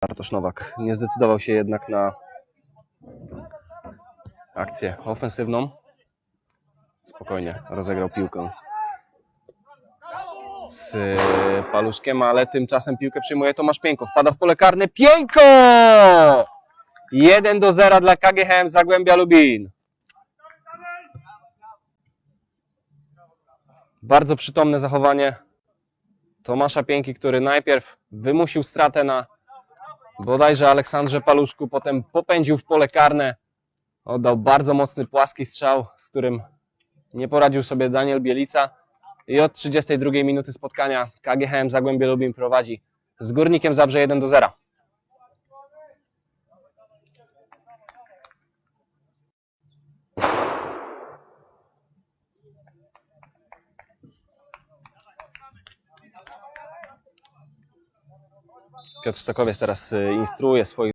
Bartosz Nowak nie zdecydował się jednak na akcję ofensywną. Spokojnie rozegrał piłkę z paluszkiem, ale tymczasem piłkę przyjmuje Tomasz Pieńko. Wpada w pole karne. Pieńko! 1 do 0 dla KGHM Zagłębia Lubin. Bardzo przytomne zachowanie Tomasza Pięki, który najpierw wymusił stratę na bodajże Aleksandrze Paluszku, potem popędził w pole karne. Oddał bardzo mocny płaski strzał, z którym nie poradził sobie Daniel Bielica. I od 32 minuty spotkania KGHM Zagłębie Lubin prowadzi z Górnikiem Zabrze 1 do 0. Piotr Stokowiec teraz y, instruuje swoich